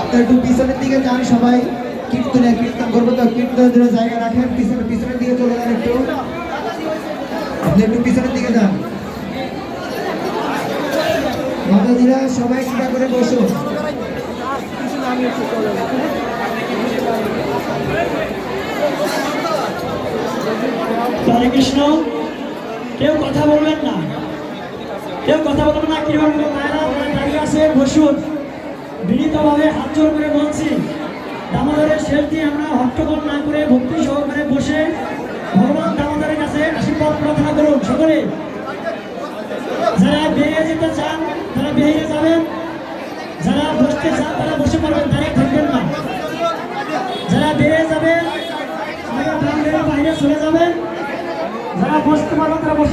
আপনার একটু পিছনের দিকে যান সবাই। কীর্তনে, কীর্তন করব তো, কীর্তনের জন্য জায়গা রাখেন। পিছনে, পিছনের দিকে চলে যান একটু। আপনি একটু পিছনের দিকে যান। মাতাজিরা সবাই কৃপা করে বসুন হরে কৃষ্ণ। কেউ কথা বলবেন না। কেউ কথা বলবেন না কি বলবেন দাঁড়িয়ে আছে বসুন। বিনীতভাবে হাত জোর করে বলছি, দামোদরের শেষ দিয়ে আমরা হট্টগোল না করে ভক্তি সহকারে বসে ভগবান দামোদরের কাছে আশীর্বাদ প্রার্থনা করুন সকলে। যারা বেরিয়ে যেতে চান, তারা বেরিয়ে যাবেন। যারা বসতে চান, তারা বসে পড়বেন। দাঁড়িয়ে থাকবেন না যারা বেরিয়ে যাবেন তারা প্রাঙ্গণের বাইরে চলে যাবেন যারা বসতে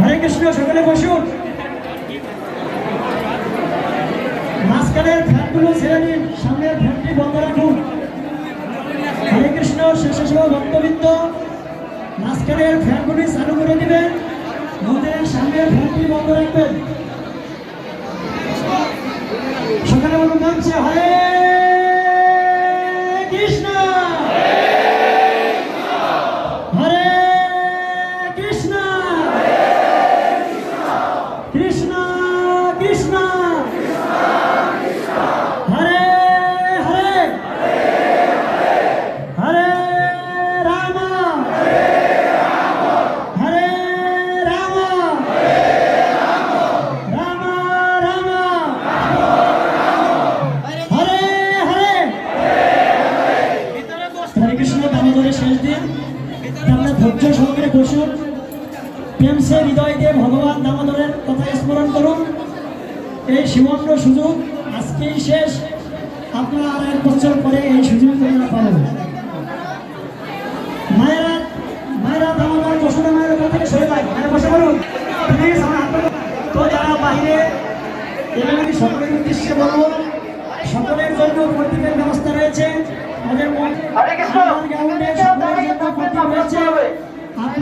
হরে কৃষ্ণ, সকলে বসুন। মাঝখানের ফ্যানগুলো ছেড়ে দিন, সামনের ফ্যানটি বন্ধ রাখুন। হরে কৃষ্ণ, শেষে সহ ভক্তবৃন্দ, মাঝখানের ফ্যানগুলি চালু করে দিবেন। মন্দিরের সামনের ফ্যানটি বন্ধ রাখবেন। বলুন নামছে হরে সহকারে বসুন প্রেম সে হৃদয় দিয়ে ভগবান দামোদরের কথা স্মরণ করুন। এই সুবর্ণ সুযোগ আজকেই শেষ। আপনারা আর এক বছর পরে এই সুযোগ আপনারা পাবেন। মায়েরা মায়েরা দামোদর বসুন মায়ের থেকে সরে যায়। মায়ের বসে বলুন তো যারা বাইরে সকলের উদ্দেশ্যে বলব সকলের জন্য ব্যবস্থা রয়েছে। আমাদের গ্রাউন্ডে সকলের জন্য প্রদীপ রয়েছে।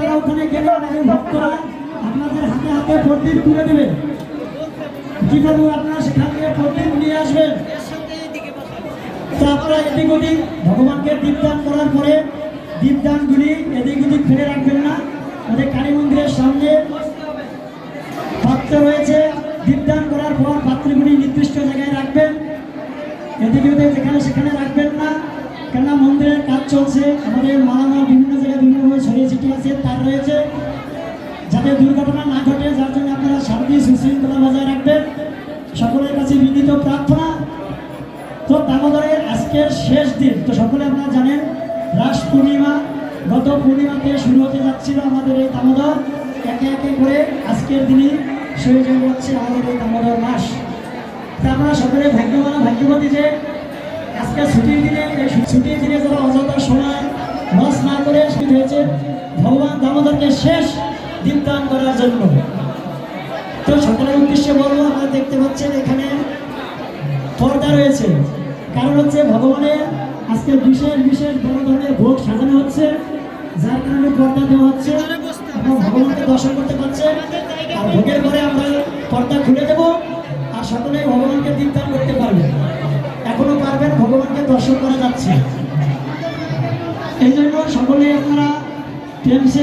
আপনারা ওখানে গেলে আমাদের ভক্তরা আপনাদের হাতে হাতে প্রদীপ তুলে দেবেন। কি করব আপনারা সেখান থেকে প্রদীপ নিয়ে আসবেন। তো আপনারা এদিক ওদিক ভগবানকে দীপদান করার পরে দীপদানগুলি এদিক ওদিক ফেলে রাখবেন না। আমাদের কালী মন্দিরের সামনে পাত্র রয়েছে। দীপদান করার পর পাত্রগুলি নির্দিষ্ট জায়গায় রাখবেন। এদিকে যেখানে সেখানে রাখবেন না। কেননা মন্দিরের কাজ চলছে। আমাদের মালামাল বিভিন্ন জায়গায় বিভিন্নভাবে আছে তার রয়েছে, যাতে দুর্ঘটনা না ঘটে, যার জন্য আপনারা শান্তি সুশৃঙ্খলা বজায় রাখবেন। সকলের কাছে বিনীত প্রার্থনা। তো দামোদরের আজকের শেষ দিন, তো সকলে আপনারা জানেন, রাস পূর্ণিমা, গত পূর্ণিমাতে শুরু হতে যাচ্ছিল আমাদের এই দামোদর। একে একে করে আজকের দিনই শুরু হয়ে যাচ্ছে আমাদের এই দামোদর মাস। তা আমরা সকলে ভাগ্যবান ভাগ্যবতী যে আজকে ছুটির দিনে এই ছুটির দিনে যারা অযথা সময় লস না করে ছুটি হয়েছে। ভগবান দামোদরকে শেষ দীপদান করার জন্য। তো সকলের উদ্দেশ্যে বলব, আপনারা দেখতে পাচ্ছেন এখানে পর্দা রয়েছে। কারণ হচ্ছে ভগবানের আজকে বিশেষ বিশেষ বড় ধরনের ভোগ সাজানো হচ্ছে। যার কারণে পর্দা দেওয়া হচ্ছে। এবং ভগবানকে দর্শন করতে পারছে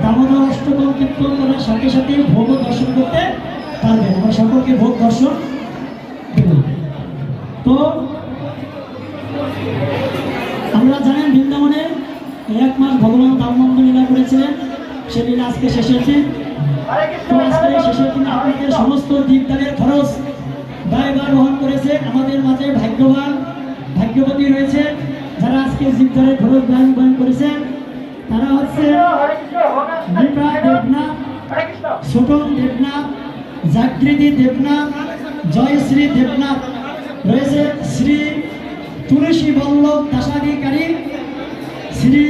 দামোদর অষ্টকম কীর্তন সাথে সাথে ভোগ দর্শন করতে পারবেন আমরা সকলকে ভোগ, দর্শন তো, আমরা জানেন বৃন্দাবনে এক মাস ভগবান দামনন্দ লীলা করেছিলেন। সে লীলা আজকে শেষের দিন তো আজকে শেষের দিন আপনাদের সমস্ত দীপদানের খরচ দায়ভার বহন করেছে। আমাদের মাঝে ভাগ্যবান, ভাগ্যবতী রয়েছে। যারা আজকে জীবদারের খরচ বহন বহন করেছেন তারা হচ্ছে দীপা দেবনাথ ছোটন দেবনাথ জাগৃতি দেবনাথ জয়শ্রী দেবনাথ। রয়েছে শ্রী তুলসী বল্লভ দাসাধিকারী শ্রী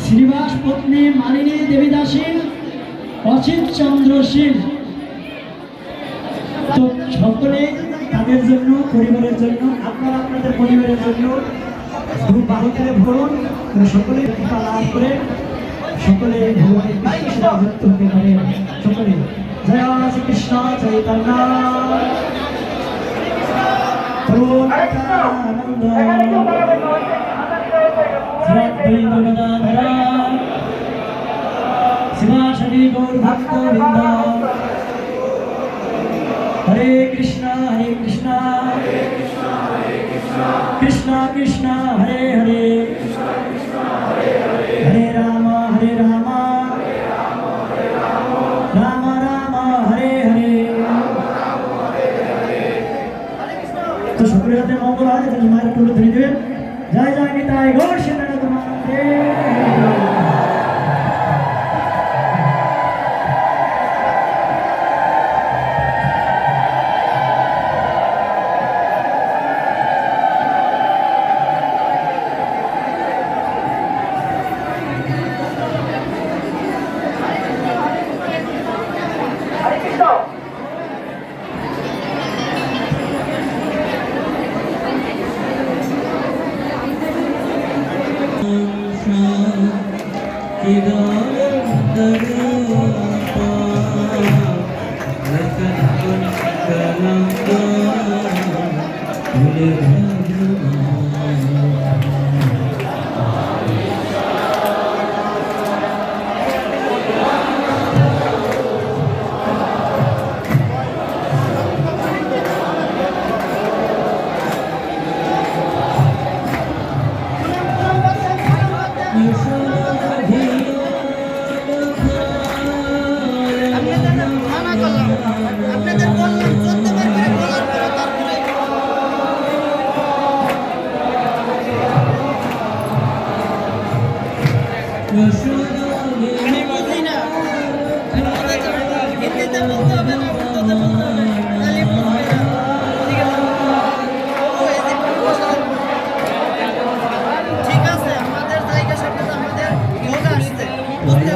শ্রীবাস পত্নী মালিনী দেবী দাসী অচিত চন্দ্র সিং তো সকলে তাদের জন্য পরিবারের জন্য আপনারা আপনাদের পরিবারের জন্য খুব ভালো করে ভরুন সকলে কৃপা লাভ করে, সকলে ভগবানের সেবা যুক্ত হতে পারে। সকলে, জয় শ্রীকৃষ্ণ, চৈতন্য। শিবাশী গৌর ভক্ত বৃন্দ হরে কৃষ্ণ হরে কৃষ্ণ কৃষ্ণ কৃষ্ণ, হরে হরে। হরে রাম হরে রাম। রাম রাম, হরে হরে। তো সকলের হাতে মঙ্গল হয় মায়ের টুলো ধরে দেবেন জয় জয়, নিতাই ঘোষ তোমার